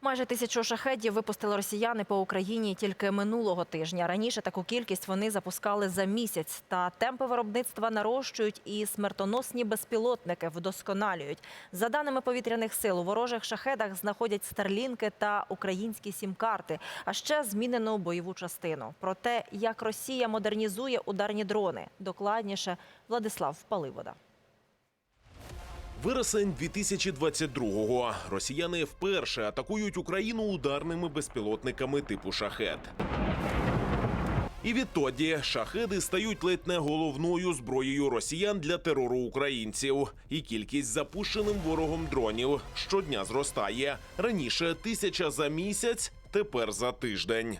Майже тисячу шахедів випустили росіяни по Україні тільки минулого тижня. Раніше таку кількість вони запускали за місяць. Та темпи виробництва нарощують і смертоносні безпілотники вдосконалюють. За даними повітряних сил, у ворожих шахедах знаходять старлінки та українські сім-карти, а ще змінену бойову частину. Про те, як Росія модернізує ударні дрони, докладніше Владислав Паливода. Вересень 2022-го. Росіяни вперше атакують Україну ударними безпілотниками типу шахет. І відтоді шахеди стають ледь не головною зброєю росіян для терору українців. І кількість запущеним ворогом дронів щодня зростає. Раніше тисяча за місяць, тепер за тиждень.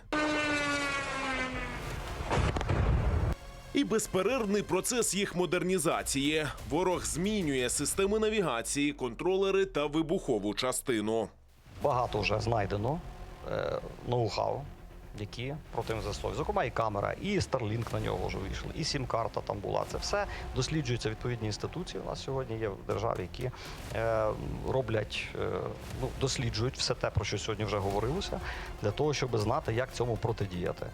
І безперервний процес їх модернізації. Ворог змінює системи навігації, контролери та вибухову частину. Багато вже знайдено е, ноу-хау, які проти них. Зокрема, і камера, і Starlink на нього вже вийшли, і сім-карта там була. Це все досліджуються відповідні інституції. У нас сьогодні є в державі, які е, роблять, е, ну, досліджують все те, про що сьогодні вже говорилося, для того, щоб знати, як цьому протидіяти.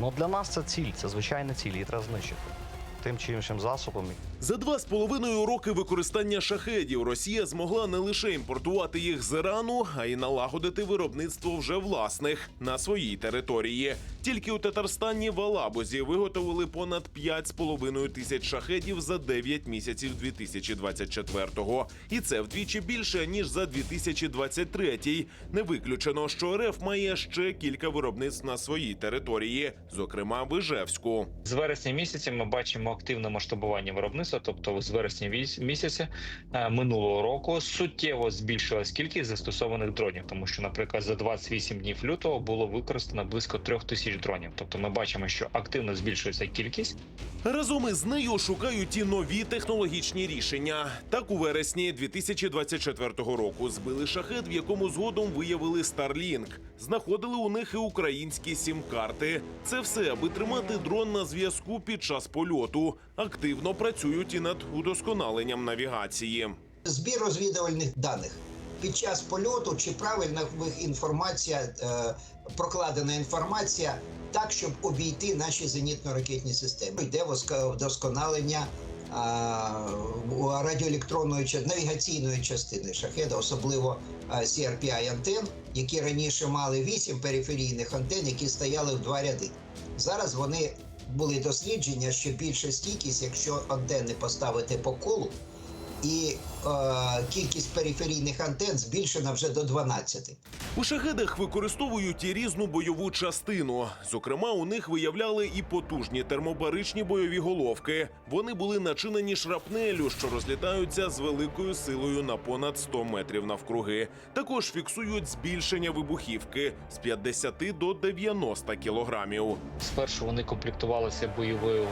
Ну, для нас це ціль, це звичайна ціль, її треба знищити. Тим чи іншим засобом. За два з половиною роки використання шахедів Росія змогла не лише імпортувати їх з Ірану, а й налагодити виробництво вже власних на своїй території. Тільки у Татарстані в Алабузі виготовили понад 5,5 тисяч шахедів за 9 місяців 2024-го. І це вдвічі більше ніж за 2023-й. Не виключено, що РФ має ще кілька виробництв на своїй території, зокрема в Іжевську. З вересня місяця ми бачимо активне масштабування виробництва, тобто з вересня місяця е, минулого року суттєво збільшилась кількість застосованих дронів, тому що, наприклад, за 28 днів лютого було використано близько трьох тисяч дронів. Тобто, ми бачимо, що активно збільшується кількість. Разом із нею шукають і нові технологічні рішення. Так у вересні 2024 року збили шахет, в якому згодом виявили Starlink. Знаходили у них і українські сім-карти. Це все, аби тримати дрон на зв'язку під час польоту. Активно працюють і над удосконаленням навігації. збір розвідувальних даних під час польоту, чи правильна в інформація, е, прокладена інформація так, щоб обійти наші зенітно-ракетні системи. Йде вдосконалення радіоелектронної навігаційної частини шахеда, особливо а, CRPI антен, які раніше мали 8 периферійних антен, які стояли в два ряди. Зараз вони були дослідження, що більша стійкість, якщо антени поставити по колу, і е, кількість периферійних антен збільшена вже до 12. У шахедах використовують і різну бойову частину. Зокрема, у них виявляли і потужні термобаричні бойові головки. Вони були начинені шрапнелю, що розлітаються з великою силою на понад 100 метрів навкруги. Також фіксують збільшення вибухівки з 50 до 90 кілограмів. Спершу вони комплектувалися бойовою.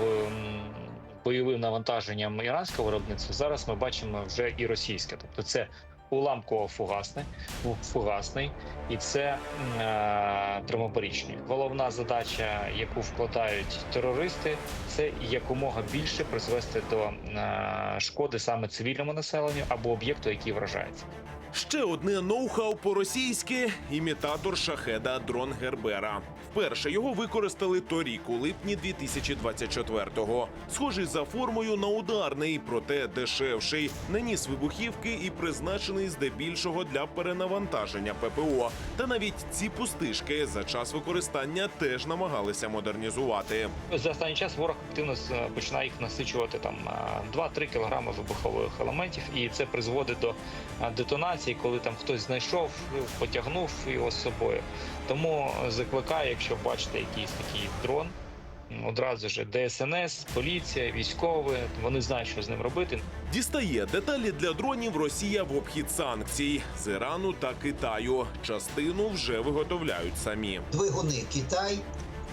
Бойовим навантаженням іранського виробництва зараз ми бачимо вже і російське, тобто це уламково-фугасний, фугасний і це е, термобарічний. Головна задача, яку вкладають терористи, це якомога більше призвести до е, шкоди саме цивільному населенню або об'єкту, який вражається. Ще одне ноу-хау по-російськи імітатор шахеда дрон Гербера. Вперше його використали торік у липні 2024-го. Схожий за формою на ударний, проте дешевший. Наніс вибухівки і призначений здебільшого для перенавантаження ППО. Та навіть ці пустишки за час використання теж намагалися модернізувати. За останній час ворог активно е, починає їх насичувати там е, 2-3 кілограми вибухових елементів, і це призводить до е, детонації, коли там хтось знайшов, потягнув його з собою. Тому закликаю, якщо бачите якийсь такий дрон. Одразу ж ДСНС, поліція, військові, вони знають, що з ним робити. Дістає деталі для дронів Росія в обхід санкцій з Ірану та Китаю. Частину вже виготовляють самі. Двигуни Китай.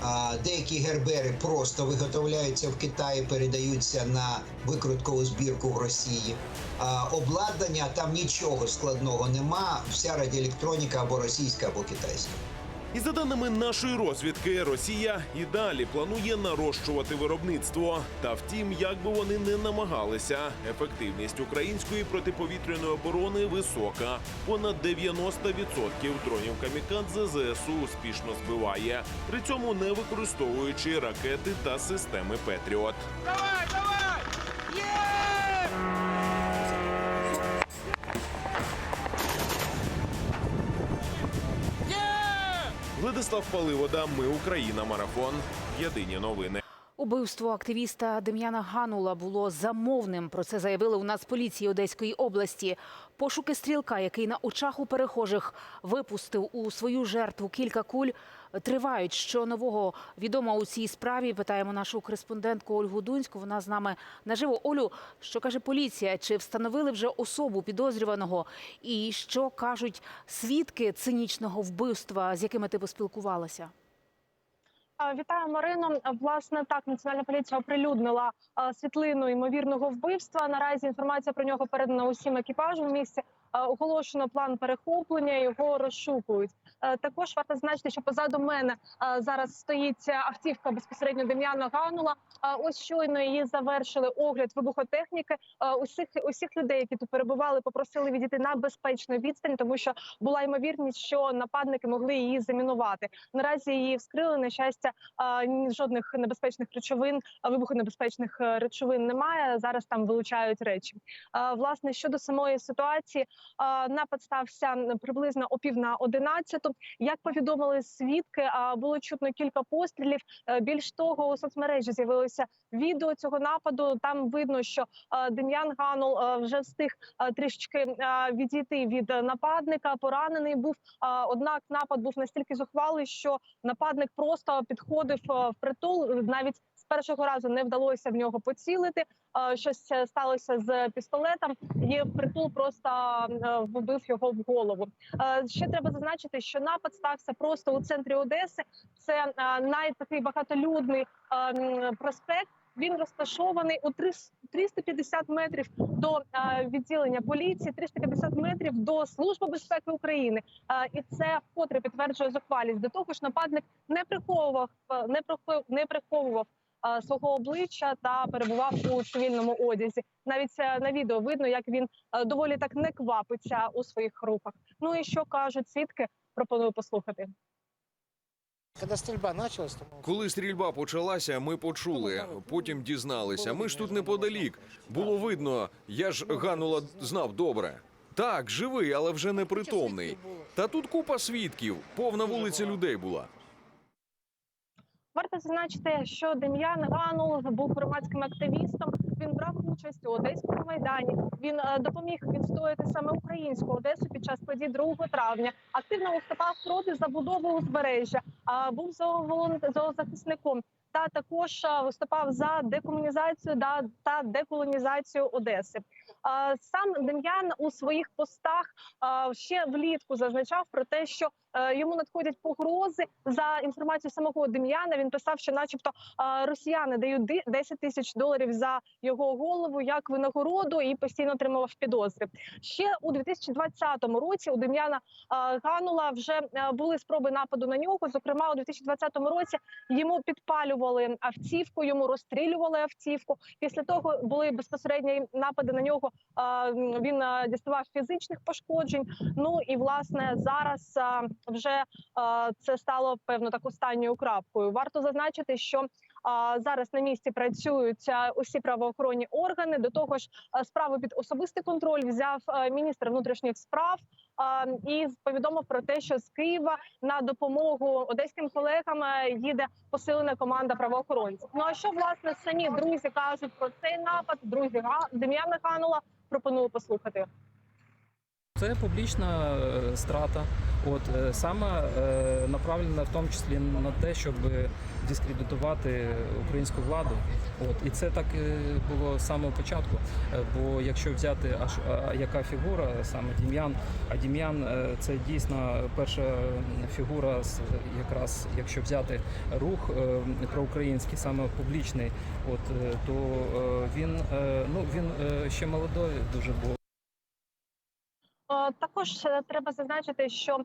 А деякі гербери просто виготовляються в Китаї, передаються на викруткову збірку в Росії. А обладнання там нічого складного нема. Вся радіоелектроніка або російська, або китайська. І за даними нашої розвідки, Росія і далі планує нарощувати виробництво. Та втім, як би вони не намагалися, ефективність української протиповітряної оборони висока. Понад 90% дронів камікадзе ЗСУ успішно збиває, при цьому не використовуючи ракети та системи Петріот. Владислав Паливода, Ми Україна. Марафон. Єдині новини. Убивство активіста Дем'яна Ганула було замовним. Про це заявили у нас поліції Одеської області. Пошуки стрілка, який на очах у перехожих випустив у свою жертву кілька куль, тривають. Що нового відомо у цій справі? Питаємо нашу кореспондентку Ольгу Дунську. Вона з нами наживо. Олю, що каже поліція? Чи встановили вже особу підозрюваного? І що кажуть свідки цинічного вбивства, з якими ти поспілкувалася? Вітаю, Марино. Власне, так національна поліція оприлюднила світлину ймовірного вбивства. Наразі інформація про нього передана усім екіпажам в місті. А, Оголошено план перехоплення. Його розшукують. Е, Також варто зазначити, що позаду мене зараз стоїть автівка безпосередньо Дем'яна Ганула. Ось щойно її завершили огляд вибухотехніки. Усіх усіх людей, які тут перебували, попросили відійти на безпечну відстань, тому що була ймовірність, що нападники могли її замінувати. Наразі її вскрили. На щастя, жодних небезпечних речовин, вибухонебезпечних е, речовин немає. Зараз там вилучають речі. Власне щодо самої ситуації, напад стався приблизно о пів на одинадцяту. Як повідомили свідки, було чутно кілька пострілів. Е, Більш того, у соцмережі з'явилося відео цього нападу. Там видно, що е, Дем'ян Ганул е, вже встиг трішечки е, відійти від нападника. Поранений був. Однак напад був настільки зухвалий, що нападник просто підходив в притул. Навіть першого разу не вдалося в нього поцілити. Е, Щось е, сталося з пістолетом, і притул просто е, вбив його в голову. Ще треба зазначити, що напад стався просто у центрі Одеси. Це найтакий багатолюдний проспект. Він розташований у 300 350 метрів до відділення поліції, 350 метрів до служби безпеки України. І це вкотре підтверджує зухвалість. До того ж, нападник не приховував, не прихов- не приховував свого обличчя та перебував у цивільному одязі. Навіть е, на відео видно, як він е, доволі так не квапиться у своїх рухах. Ну і що кажуть свідки? Пропоную послухати. Коли стрільба почалася, ми почули. Потім дізналися. Ми ж тут неподалік. Було видно, я ж Ганула знав добре. Так, живий, але вже непритомний. Та тут купа свідків, повна вулиця людей була. Варто зазначити, що Дем'ян Ганул був громадським активістом. Він брав участь у одеському майдані. Він е, допоміг відстояти саме українську Одесу під час подій 2 травня. Активно виступав проти забудови узбережжя. А був зоозахисником. Та також е, виступав за декомунізацію та деколонізацію Одеси. Сам Дем'ян у своїх постах ще влітку зазначав про те, що е, йому надходять погрози за інформацією самого Дем'яна. Він писав, що, начебто, росіяни дають ди- 10 тисяч доларів за його голову як винагороду і постійно отримував підозри. Ще у 2020 році у Дем'яна Ганула вже е, були спроби нападу на нього. Зокрема, у 2020 році йому підпалювали автівку, йому розстрілювали автівку. Після того були безпосередні напади на нього. Він діставав фізичних пошкоджень. Ну і власне зараз вже а, це стало певно так останньою крапкою. Варто зазначити, що а, зараз на місці працюють усі правоохоронні органи. До того ж, справу під особистий контроль взяв міністр внутрішніх справ і повідомив про те, що з Києва на допомогу одеським колегам е, їде посилена команда правоохоронців. Ну а що власне самі друзі кажуть про цей напад? Друзі Дем'яна Ханула пропоную послухати. Це публічна е, страта, от е, саме е, направлена в тому числі на те, щоб дискредитувати українську владу. От і це так було з самого початку. Бо якщо взяти аж яка фігура, саме Дім'ян, а Дім'ян це дійсно перша фігура, якраз якщо взяти рух проукраїнський, саме публічний, от то він ну він ще молодой дуже був. Також е, треба зазначити, що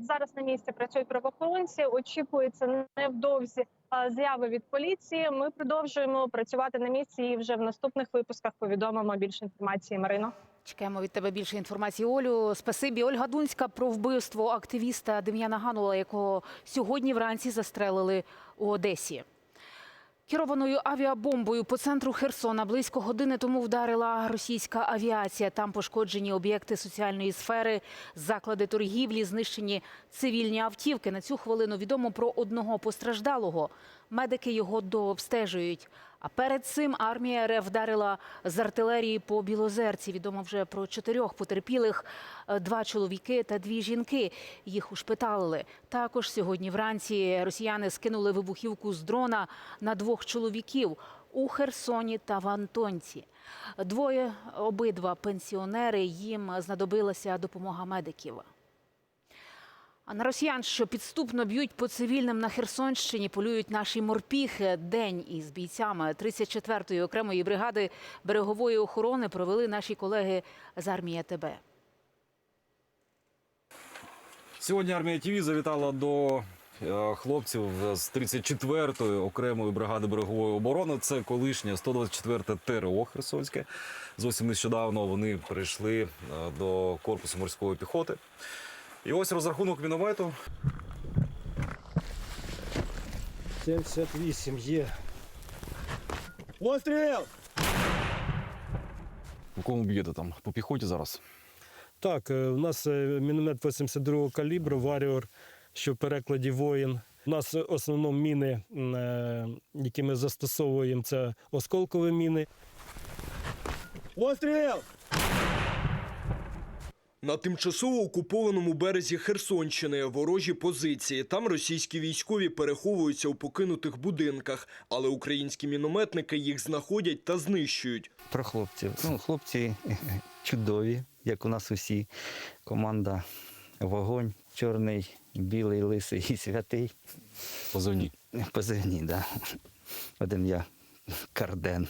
зараз на місці працюють правоохоронці. Очікується невдовзі а, заяви від поліції. Ми продовжуємо працювати на місці і вже в наступних випусках повідомимо більше інформації. Марино. Чекаємо від тебе більше інформації. Олю, спасибі. Ольга Дунська про вбивство активіста Дем'яна Ганула, якого сьогодні вранці застрелили у Одесі. Керованою авіабомбою по центру Херсона близько години тому вдарила російська авіація. Там пошкоджені об'єкти соціальної сфери, заклади торгівлі, знищені цивільні автівки. На цю хвилину відомо про одного постраждалого. Медики його дообстежують. А перед цим армія РФ вдарила з артилерії по Білозерці. Відомо вже про чотирьох потерпілих, е, два чоловіки та дві жінки. Їх ушпиталили. Також сьогодні вранці росіяни скинули вибухівку з дрона на двох чоловіків у Херсоні та в Антонці. Двоє обидва пенсіонери. Їм знадобилася допомога медиків. А на росіян, що підступно б'ють по цивільним на Херсонщині, полюють наші морпіхи. День із бійцями 34-ї окремої бригади берегової охорони провели наші колеги з армії ТБ. Сьогодні армія ТВ завітала до е, хлопців з 34-ї окремої бригади берегової оборони. Це колишнє 124 ТРО Херсонське. Зовсім нещодавно вони перейшли е, до корпусу морської піхоти. І ось розрахунок міномету. 78 є. Постріл! По кому б'єте там? По піхоті зараз? Так, е, у нас е, міномет 82-го калібру, Варіор, що в перекладі воїн. У нас в основному міни, е, які ми застосовуємо, це осколкові міни. Постріл! На тимчасово окупованому березі Херсонщини ворожі позиції. Там російські військові переховуються у покинутих будинках, але українські мінометники їх знаходять та знищують. Про хлопців. Ну, хлопці чудові, як у нас усі. Команда вогонь, чорний, білий, лисий і святий. Позивні. Позивні, так. Да. Один я карден.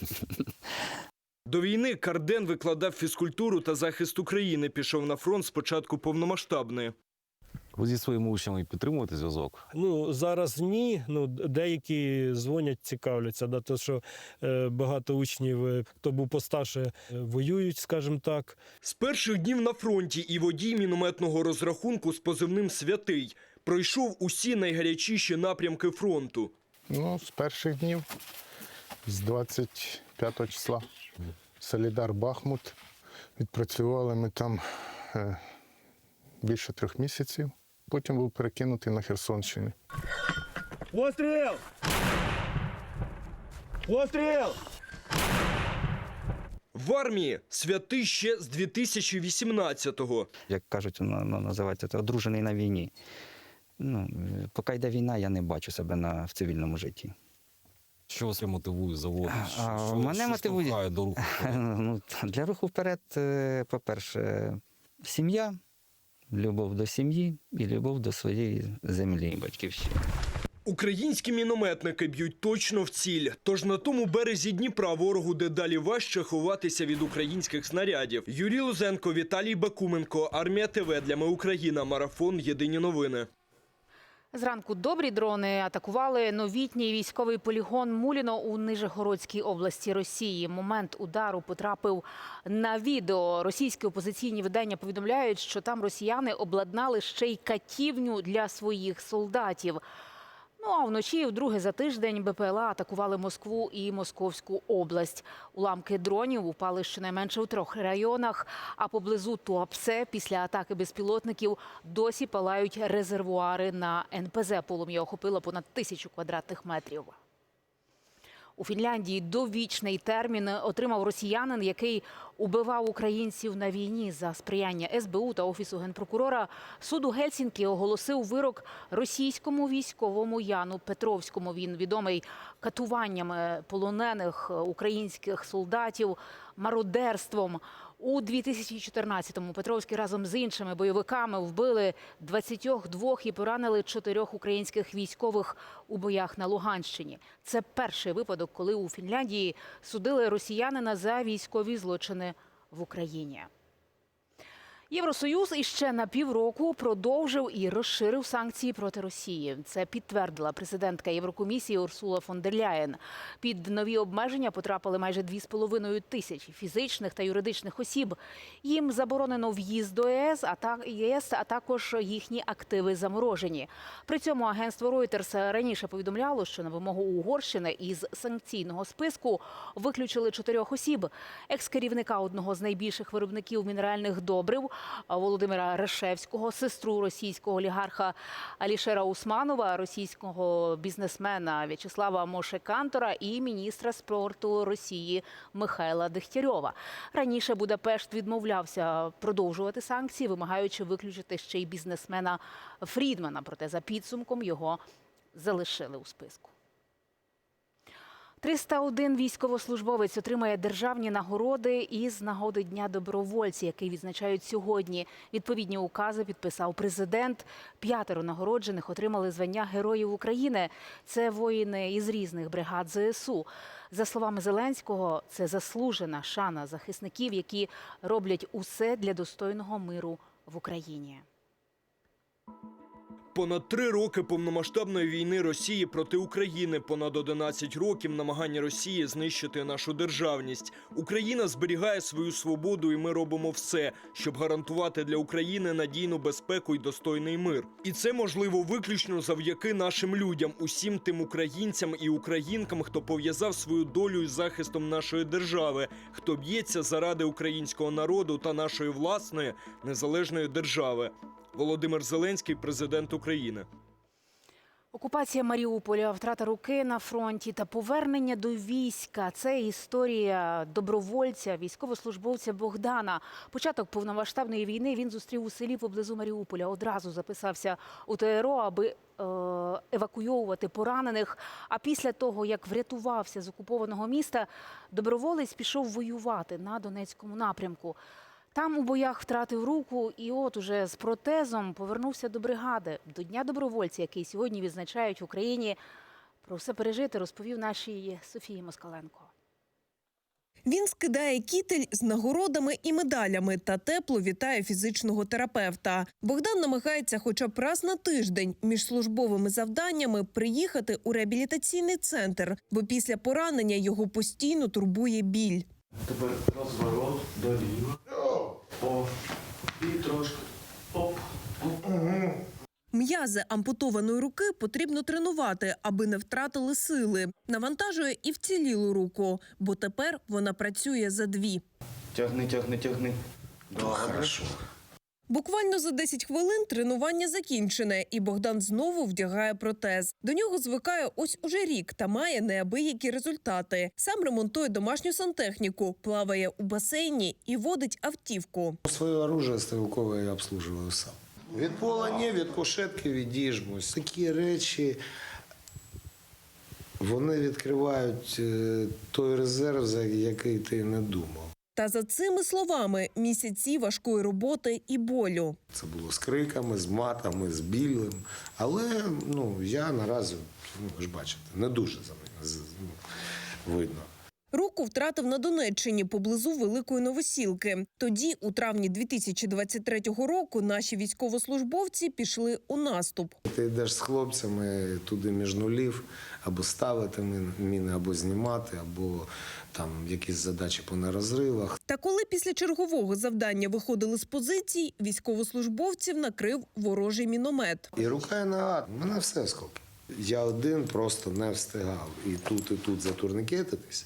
До війни Карден викладав фізкультуру та захист України. Пішов на фронт з початку повномасштабної. Ви зі своїми учнями підтримуєте зв'язок? Ну, зараз ні. Ну, деякі дзвонять, цікавляться, да, то, що е, багато учнів, е, хто був постарше, е, воюють, скажімо так. З перших днів на фронті і водій мінометного розрахунку з позивним Святий пройшов усі найгарячіші напрямки фронту. Ну, з перших днів, з 25 числа. Солідар Бахмут. Відпрацювали ми там е, більше трьох місяців. Потім був перекинутий на Херсонщину. Постріл! Постріл! В армії святий ще з 2018-го. Як кажуть, на- на- називається це одружений на війні. Ну, е, поки йде війна, я не бачу себе на, в цивільному житті. Що вас мотивує заводити? А, Що, мене що мотивує- до руху? Ну, для руху вперед, е, по-перше, сім'я, любов до сім'ї і любов до своєї землі, батьківщини. Українські мінометники б'ють точно в ціль. Тож на тому березі Дніпра ворогу дедалі важче ховатися від українських снарядів. Юрій Лузенко, Віталій Бакуменко, Армія ТВ для Ми Україна. Марафон. Єдині новини. Зранку добрі дрони атакували новітній військовий полігон Муліно у Нижегородській області Росії. Момент удару потрапив на відео. Російські опозиційні видання повідомляють, що там росіяни обладнали ще й катівню для своїх солдатів. Ну а вночі, вдруге за тиждень, БПЛА атакували Москву і Московську область. Уламки дронів упали щонайменше у трьох районах. А поблизу Туапсе після атаки безпілотників досі палають резервуари на НПЗ. Полум'я охопило понад тисячу квадратних метрів. У Фінляндії довічний термін отримав росіянин, який убивав українців на війні за сприяння СБУ та офісу генпрокурора. Суд у Гельсінкі оголосив вирок російському військовому Яну Петровському. Він відомий катуваннями полонених українських солдатів, мародерством. У 2014-му Петровський разом з іншими бойовиками вбили 22 і поранили чотирьох українських військових у боях на Луганщині. Це перший випадок, коли у Фінляндії судили росіянина за військові злочини в Україні. Євросоюз іще на півроку продовжив і розширив санкції проти Росії. Це підтвердила президентка Єврокомісії Урсула фон дер Ляєн. Під нові обмеження потрапили майже 2,5 тисячі фізичних та юридичних осіб. Їм заборонено в'їзд до ЄС, а так ЄС, а також їхні активи заморожені. При цьому агентство Reuters раніше повідомляло, що на вимогу Угорщини із санкційного списку виключили чотирьох осіб: екс-керівника одного з найбільших виробників мінеральних добрив Володимира Решевського, сестру російського олігарха Алішера Усманова, російського бізнесмена В'ячеслава Мошекантора і міністра спорту Росії Михайла Дегтярьова. Раніше Будапешт відмовлявся продовжувати санкції, вимагаючи виключити ще й бізнесмена Фрідмана. Проте за підсумком його залишили у списку. 301 військовослужбовець отримає державні нагороди із нагоди Дня добровольця, який відзначають сьогодні. Відповідні укази підписав президент. П'ятеро нагороджених отримали звання Героїв України. Це воїни із різних бригад ЗСУ. За словами Зеленського, це заслужена шана захисників, які роблять усе для достойного миру в Україні. Понад три роки повномасштабної війни Росії проти України, понад 11 років намагання Росії знищити нашу державність. Україна зберігає свою свободу, і ми робимо все, щоб гарантувати для України надійну безпеку і достойний мир. І це можливо виключно завдяки нашим людям, усім тим українцям і українкам, хто пов'язав свою долю із захистом нашої держави, хто б'ється заради українського народу та нашої власної незалежної держави. Володимир Зеленський, президент України. Окупація Маріуполя, втрата руки на фронті та повернення до війська це історія добровольця, військовослужбовця Богдана. Початок повномасштабної війни він зустрів у селі поблизу Маріуполя. Одразу записався у ТРО, аби е, евакуйовувати поранених. А після того, як врятувався з окупованого міста, доброволець пішов воювати на Донецькому напрямку. Там у боях втратив руку, і от уже з протезом повернувся до бригади. До Дня добровольця, який сьогодні відзначають в Україні. Про все пережити розповів нашій Софії Москаленко. Він скидає кітель з нагородами і медалями та тепло вітає фізичного терапевта. Богдан намагається, хоча б раз на тиждень, між службовими завданнями приїхати у реабілітаційний центр, бо після поранення його постійно турбує біль. Тепер розворот доліва. О, і трошки. Оп, оп. М'язи ампутованої руки потрібно тренувати, аби не втратили сили. Навантажує і вцілілу руку, бо тепер вона працює за дві. Тягни, тягни, тягни. Добре. Хорошо. Буквально за 10 хвилин тренування закінчене, і Богдан знову вдягає протез. До нього звикає ось уже рік та має неабиякі результати. Сам ремонтує домашню сантехніку, плаває у басейні і водить автівку. Своє оружие стрілкове я обслуживаю сам. Від пола ні, від кушетки відіжмусь. Такі речі вони відкривають е, той резерв, за який ти не думав. Та за цими словами місяці важкої роботи і болю. Це було з криками, з матами, з білим. Але ну, я наразі, ну, ви ж бачите, не дуже за мене ну, видно. Руку втратив на Донеччині поблизу Великої Новосілки. Тоді, у травні 2023 року, наші військовослужбовці пішли у наступ. Ти йдеш з хлопцями туди між нулів, або ставити мін- міни, або знімати, або там якісь задачі по нерозривах. Та коли після чергового завдання виходили з позицій, військовослужбовців накрив ворожий міномет. І рука і нога, мене все скоп. Я один просто не встигав і тут, і тут затурникетитись,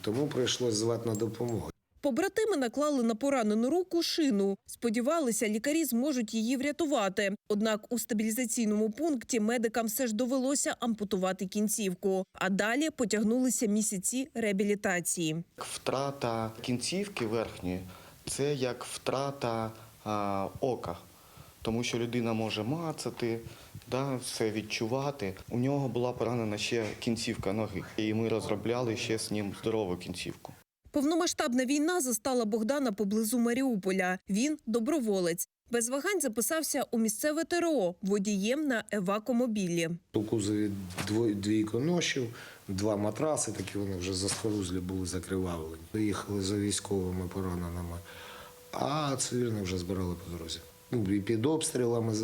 тому прийшлось звати на допомогу. Побратими наклали на поранену руку шину. Сподівалися, лікарі зможуть її врятувати. Однак у стабілізаційному пункті медикам все ж довелося ампутувати кінцівку. А далі потягнулися місяці реабілітації. Втрата кінцівки верхньої це як втрата а, ока. Тому що людина може мацати, да, все відчувати. У нього була поранена ще кінцівка ноги. І ми розробляли ще з ним здорову кінцівку. Повномасштабна війна застала Богдана поблизу Маріуполя. Він доброволець. Без вагань записався у місцеве ТРО водієм на евакомобілі. У кузові дво- двійко два матраси, такі вони вже заскорузлі були закривавлені. Їхали за військовими пораненими. а цивільних вже збирали по дорозі. Ну, і під обстрілами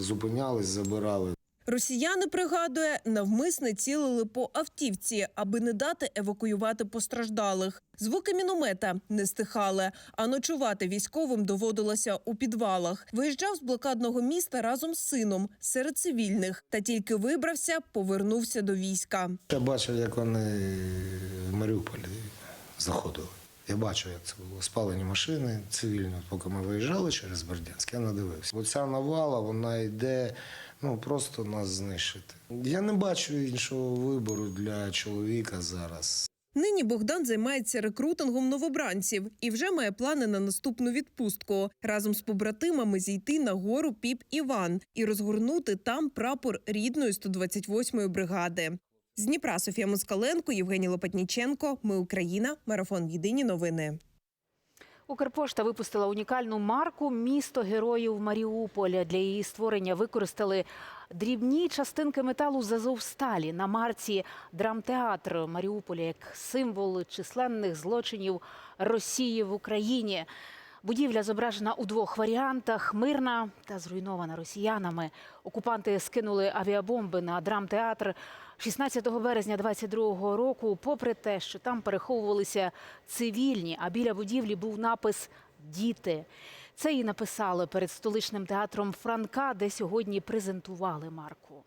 зупинялись, забирали. Росіяни пригадує, навмисне цілили по автівці, аби не дати евакуювати постраждалих. Звуки міномета не стихали, а ночувати військовим доводилося у підвалах. Виїжджав з блокадного міста разом з сином серед цивільних, та тільки вибрався, повернувся до війська. Я бачив, як вони в Маріуполі заходили. Я бачив, як це було. Спалені машини цивільні. Поки ми виїжджали через Бердянськ, я надивився. Оця навала, вона йде ну, просто нас знищити. Я не бачу іншого вибору для чоловіка зараз. Нині Богдан займається рекрутингом новобранців і вже має плани на наступну відпустку разом з побратимами зійти на гору Піп Іван і розгорнути там прапор рідної 128-ї бригади. З Дніпра Софія Москаленко, Євгеній Лопатніченко. Ми Україна. Марафон. Єдині новини. Укрпошта випустила унікальну марку Місто героїв Маріуполя. Для її створення використали дрібні частинки металу з Азовсталі. На марці драмтеатр Маріуполя як символ численних злочинів Росії в Україні. Будівля зображена у двох варіантах: мирна та зруйнована росіянами. Окупанти скинули авіабомби на драмтеатр 16 березня 22-го року. Попри те, що там переховувалися цивільні, а біля будівлі був напис Діти. Це і написали перед столичним театром Франка, де сьогодні презентували марку.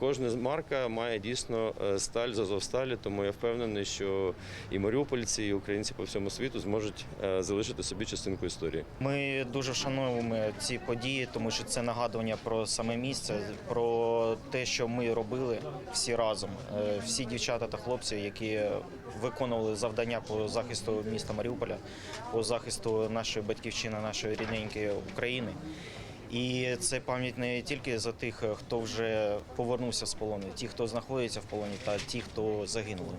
Кожна марка має дійсно е, сталь з Азовсталі, тому я впевнений, що і маріупольці, і українці по всьому світу зможуть е, залишити собі частинку історії. Ми дуже вшановуємо ці події, тому що це нагадування про саме місце, про те, що ми робили всі разом. Е, Всі дівчата та хлопці, які виконували завдання по захисту міста Маріуполя, по захисту нашої батьківщини, нашої рідненької України. І це пам'ять не тільки за тих, хто вже повернувся з полону, ті, хто знаходиться в полоні, та ті, хто загинули.